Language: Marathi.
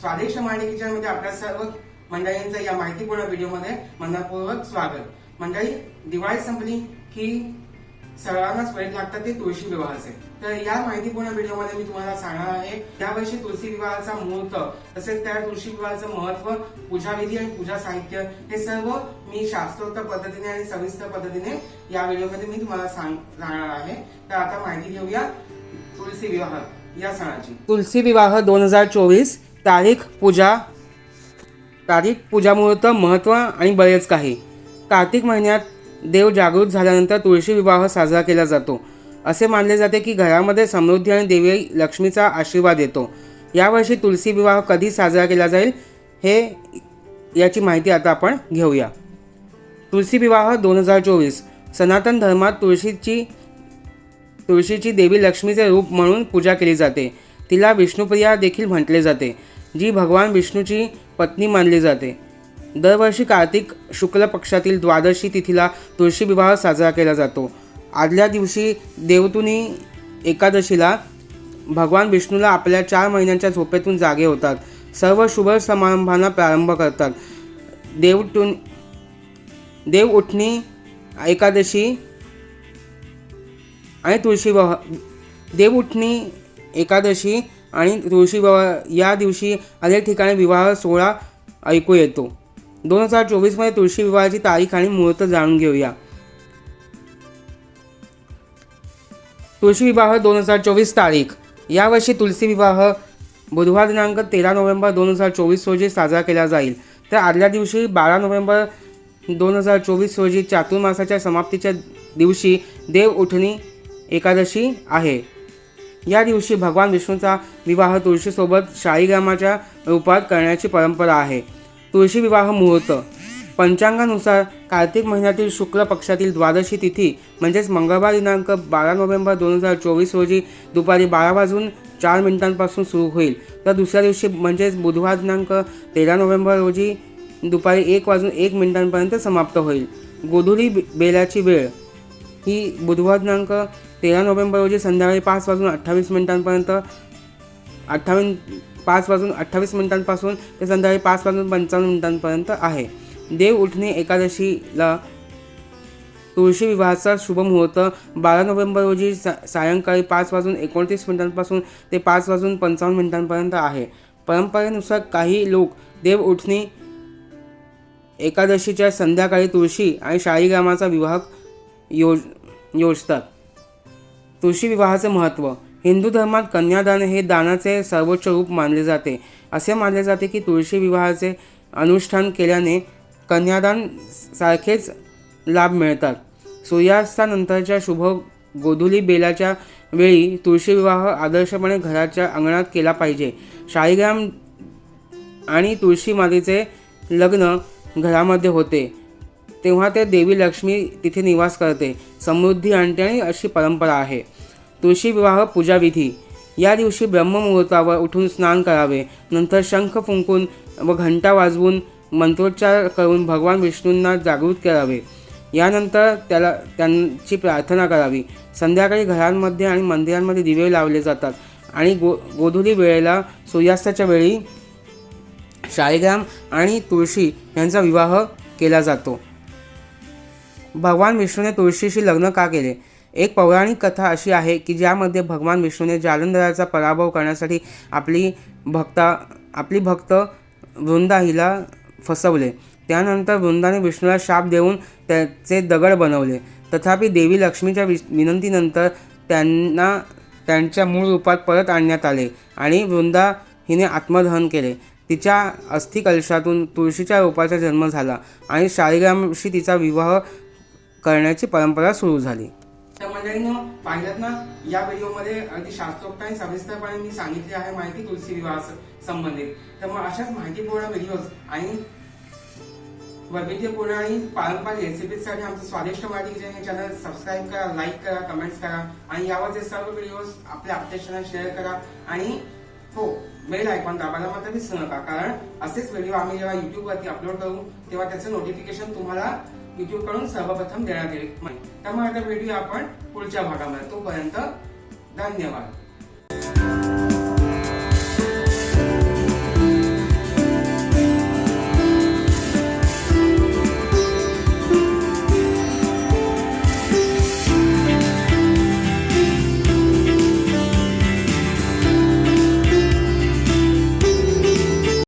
स्वादिष्ट माहिती किचनमध्ये म्हणजे आपल्या सर्व मंडळींचं या माहितीपूर्ण व्हिडिओमध्ये मनपूर्वक स्वागत. मंडळी दिवाळी संपली की सर्वांनाच वेळ लागतात ते तुळशी विवाहाचे. तर या माहितीपूर्ण व्हिडिओमध्ये मी तुम्हाला सांगणार आहे यावर्षी तुळशी विवाहाचा मुहूर्त तसेच त्या तुळशी विवाहाचं महत्त्व पूजाविधी आणि पूजा साहित्य हे सर्व मी शास्त्रोक्त पद्धतीने आणि सविस्तर पद्धतीने या व्हिडिओमध्ये मी तुम्हाला सांग सांगणार आहे. तर आता माहिती घेऊया तुळशी विवाह या सणाची. तुलसी विवाह दोन हजार चोवीस तारीख पूजा तारीख पूजा मुहूर्त महत्त्व आणि बरेच काही. कार्तिक महिन्यात देव जागृत झाल्यानंतर तुळशी विवाह साजरा केला जातो. असे मानले जाते की घरामध्ये समृद्धी आणि देवी लक्ष्मीचा आशीर्वाद येतो. यावर्षी तुलसी विवाह कधी साजरा केला जाईल हे याची माहिती आता आपण घेऊया. तुलसी विवाह दोन हजार चोवीस. सनातन धर्मात तुळशीची तुळशीची देवी लक्ष्मीचे रूप म्हणून पूजा केली जाते. तिला विष्णुप्रिया देखील म्हटले जाते. जी भगवान विष्णूची पत्नी मानली जाते. दरवर्षी कार्तिक शुक्ल पक्षातील द्वादशी तिथीला तुळशी विवाह साजरा केला जातो. आदल्या दिवशी देवतुनी एकादशीला भगवान विष्णूला आपल्या चार महिन्यांच्या झोपेतून जागे होतात. सर्व शुभ समारंभांना प्रारंभ करतात. देवटून देव उठणी एकादशी आणि तुळशी विवाह देव उठणी एकादशी आणि तुळशी विवाह या दिवशी अनेक ठिकाणी विवाह सोहळा ऐकू येतो. दोन हजार चोवीसमध्ये तुळशी विवाहाची तारीख आणि मुहूर्त जाणून घेऊया. तुळशी विवाह दोन हजार चोवीस तारीख. यावर्षी तुलसी विवाह बुधवार दिनांक तेरा नोव्हेंबर दोन हजार चोवीस रोजी साजरा केला जाईल. तर आदल्या दिवशी बारा नोव्हेंबर दोन हजार चोवीस रोजी चातुर्मासाच्या समाप्तीच्या दिवशी देव उठणी एकादशी आहे. या दिवशी भगवान विष्णूचा विवाह तुळशीसोबत शाळीग्रामाच्या रूपात करण्याची परंपरा आहे. तुळशी विवाह मुहूर्त. पंचांगानुसार कार्तिक महिन्यातील शुक्ल पक्षातील द्वादशी तिथी म्हणजेच मंगळवार दिनांक बारा नोव्हेंबर दोन हजार चोवीस रोजी दुपारी बारा वाजून चार मिनिटांपासून सुरू होईल. तर दुसऱ्या दिवशी म्हणजेच बुधवार दिनांक तेरा नोव्हेंबर रोजी दुपारी एक वाजून एक मिनिटांपर्यंत समाप्त होईल. गोधुली बेलाची वेळ. ही बुधवार दिनांक तेरा नोव्हेंबर रोजी संध्याकाळी पाच वाजून अठ्ठावीस मिनिटांपर्यंत अठ्ठावीन पाच वाजून अठ्ठावीस मिनिटांपासून ते संध्याकाळी पाच वाजून पंचावन्न मिनिटांपर्यंत आहे. देव उठणे एकादशीला तुळशी विवाहाचा शुभ मुहूर्त. बारा नोव्हेंबर रोजी सा सायंकाळी पाच वाजून एकोणतीस मिनिटांपासून ते पाच वाजून पंचावन्न मिनिटांपर्यंत आहे. परंपरेनुसार काही लोक देव उठणी एकादशीच्या संध्याकाळी तुळशी आणि शाळीग्रामाचा विवाह योज योजतात. तुळशी विवाहाचे महत्त्व. हिंदू धर्मात कन्यादान हे दानाचे सर्वोच्च रूप मानले जाते. असे मानले जाते की तुळशी विवाहाचे अनुष्ठान केल्याने कन्यादान सारखेच लाभ मिळतात. सूर्यास्तानंतरच्या शुभ गोधुली बेलाच्या वेळी तुळशी विवाह आदर्शपणे घराच्या अंगणात केला पाहिजे. शाळीग्राम आणि तुळशी मातेचे लग्न घरामध्ये होते. तेव्हा ते देवी लक्ष्मी तिथे निवास करते. समृद्धी आणते आणि अशी परंपरा आहे. तुळशी विवाह पूजाविधी या दिवशी ब्रह्ममुहूर्तावर उठून स्नान करावे. नंतर शंख फुंकून व घंटा वाजवून मंत्रोच्चार करून भगवान विष्णूंना जागृत करावे. यानंतर त्याला त्यांची प्रार्थना करावी. संध्याकाळी घरांमध्ये आणि मंदिरांमध्ये दिवे लावले जातात. आणि गो गोधुली वेळेला सूर्यास्ताच्या वेळी शाळीग्राम आणि तुळशी यांचा विवाह केला जातो. भगवान विष्णूने तुळशीशी लग्न का केले? एक पौराणिक कथा अशी आहे की ज्यामध्ये भगवान विष्णूने जालंधराचा पराभव करण्यासाठी आपली भक्ता आपली भक्त वृंदा हिला फसवले. त्यानंतर वृंदाने विष्णूला शाप देऊन त्याचे दगड बनवले. तथापि देवी लक्ष्मीच्या वि विनंतीनंतर त्यांना त्यांच्या मूळ रूपात परत आणण्यात आले आणि वृंदा हिने आत्मदहन केले. तिच्या अस्थिकलशातून तुळशीच्या रूपाचा जन्म झाला आणि शाळीग्रामशी तिचा विवाह करण्याची परंपरा सुरू झाली. तर मंडळीनं पाहिलं ना या व्हिडिओमध्ये अगदी शास्त्रोक्त आणि सविस्तरपणे मी सांगितली आहे माहिती तुलसी विवाह संबंधित. तर मग अशाच माहितीपूर्ण व्हिडिओज आणि वैविध्यपूर्ण आणि पारंपरिक रेसिपीजसाठी आमचं स्वादिष्ट मराठी किचन हे चॅनल सबस्क्राईब करा लाईक करा कमेंट्स करा आणि यावरचे सर्व व्हिडिओज आपल्या आपल्याशी शेअर करा आणि हो बेल आयकॉन दाबायला मात्र विसरू नका. कारण असेच व्हिडिओ आम्ही जेव्हा युट्यूबवरती अपलोड करू तेव्हा त्याचं नोटिफिकेशन तुम्हाला कडून सर्वप्रथम देण्यात येईल. त्यामुळे आता व्हिडिओ आपण पुढच्या भागामध्ये. तोपर्यंत धन्यवाद.